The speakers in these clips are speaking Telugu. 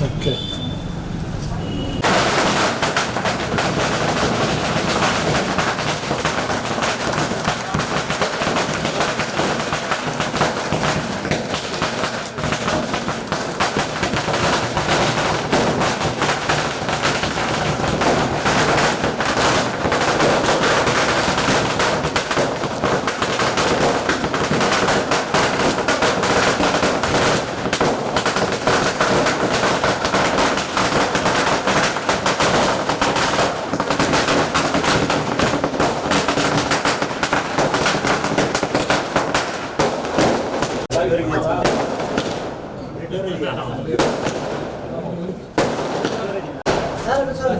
Okay. ఓకే తాళ్ళ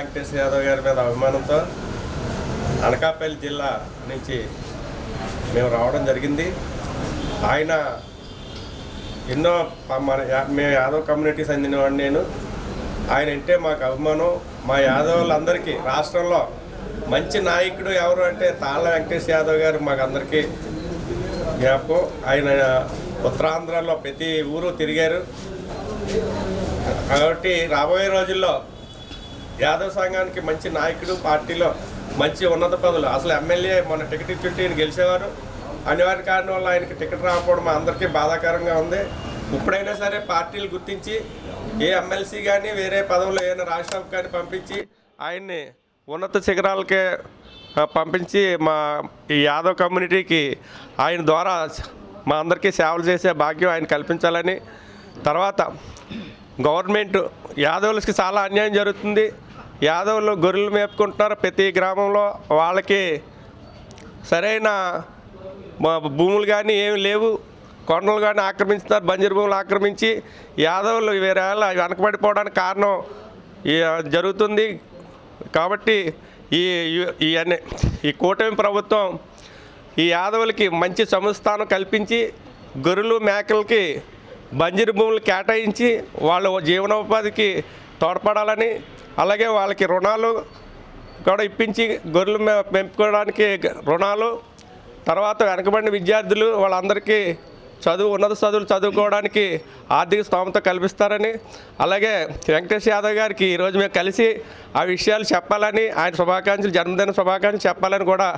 వెంకటేశ్వర యాదవ్ గారి మీద అభిమానంతో అనకాపల్లి జిల్లా నుంచి మేము రావడం జరిగింది. ఆయన ఎన్నో మన యా- మేము యాదవ్ కమ్యూనిటీ చెందినవాడిని నేను. ఆయన అంటే మాకు అభిమానం. మా యాదవులందరికీ రాష్ట్రంలో మంచి నాయకుడు ఎవరు అంటే తాళ్ళ వెంకటేష్ యాదవ్ గారు మాకు అందరికీ జ్ఞాపకం. ఆయన ఉత్తరాంధ్రలో ప్రతి ఊరు తిరిగారు. కాబట్టి రాబోయే రోజుల్లో యాదవ్ సంఘానికి మంచి నాయకుడు పార్టీలో మంచి ఉన్నత పదవులు. అసలు ఎమ్మెల్యే మొన్న టికెట్ ఇచ్చుంటే ఈయన గెలిచేవారు. అనివార్య కారణం వల్ల ఆయనకి టికెట్ రాకపోవడం అందరికీ బాధాకరంగా ఉంది. ఇప్పుడైనా సరే పార్టీలు గుర్తించి ఏ ఎమ్మెల్సీ కానీ వేరే పదవులు ఏదైనా రాష్ట్రానికి కానీ పంపించి ఆయన్ని ఉన్నత శిఖరాలకే పంపించి మా ఈ యాదవ్ కమ్యూనిటీకి ఆయన ద్వారా మా అందరికీ సేవలు చేసే భాగ్యం ఆయన కల్పించాలని. తర్వాత గవర్నమెంట్ యాదవులకి చాలా అన్యాయం జరుగుతుంది. యాదవులు గొర్రెలు మేపుకుంటున్నారు ప్రతి గ్రామంలో. వాళ్ళకి సరైన మా భూములు కానీ ఏమి లేవు. కొండలు కానీ ఆక్రమిస్తున్నారు బంజరు భూములు ఆక్రమించి యాదవులు వేరే వెనకబడిపోవడానికి కారణం జరుగుతుంది. కాబట్టి ఈ ఈ ఈ కూటమి ప్రభుత్వం ఈ యాదవులకి మంచి సంస్థానం కల్పించి గొర్రెలు మేకలకి బంజరు భూములు కేటాయించి వాళ్ళ జీవనోపాధికి తోడ్పడాలని అలాగే వాళ్ళకి రుణాలు కూడా ఇప్పించి గొర్రెలు మే- పెంపుకోవడానికి రుణాలు తర్వాత వెనకబడిన విద్యార్థులు వాళ్ళందరికీ చదువు ఉన్నత చదువులు చదువుకోవడానికి ఆర్థిక స్తోమత కల్పిస్తారని. అలాగే వెంకటేష్ యాదవ్ గారికి ఈరోజు మేము కలిసి ఆ విషయాలు చెప్పాలని ఆయన శుభాకాంక్షలు జన్మదిన శుభాకాంక్షలు చెప్పాలని కూడా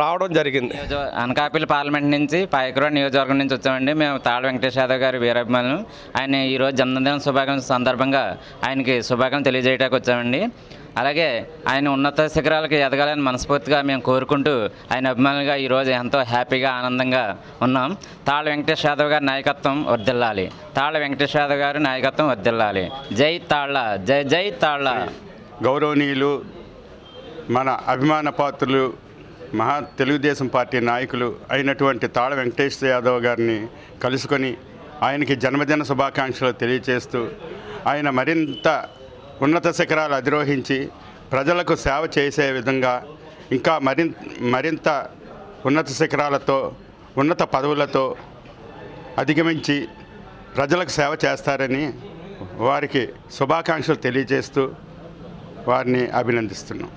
రావడం జరిగింది. అనకాపల్లి పార్లమెంట్ నుంచి పాయకుర నియోజకవర్గం నుంచి వచ్చామండి. మేము తాళ వెంకటేష్ యాదవ్ గారి వీరాభిమానులు. ఆయన ఈరోజు జన్మదిన శుభాకాంక్షల సందర్భంగా ఆయనకి శుభాకాంక్షలు తెలియజేయడానికి వచ్చామండి. అలాగే ఆయన ఉన్నత శిఖరాలకు ఎదగాలని మనస్ఫూర్తిగా మేము కోరుకుంటూ ఆయన అభిమానులుగా ఈరోజు ఎంతో హ్యాపీగా ఆనందంగా ఉన్నాం. తాళ వెంకటేష్ యాదవ్ గారి నాయకత్వం వర్దిల్లాలి. తాళ వెంకటేష్ యాదవ్ గారి నాయకత్వం వర్దిల్లాలి. జై తాళ్ళ జై జై తాళ్ళ గౌరవనీయులు మన అభిమాన పాత్రులు మహా తెలుగుదేశం పార్టీ నాయకులు అయినటువంటి తాళ వెంకటేశ్వర యాదవ్ గారిని కలుసుకొని ఆయనకి జన్మదిన శుభాకాంక్షలు తెలియచేస్తూ ఆయన మరింత ఉన్నత శిఖరాలు అధిరోహించి ప్రజలకు సేవ చేసే విధంగా ఇంకా మరింత మరింత ఉన్నత శిఖరాలతో ఉన్నత పదవులతో అధిగమించి ప్రజలకు సేవ చేస్తారని వారికి శుభాకాంక్షలు తెలియజేస్తూ వారిని అభినందిస్తున్నాం.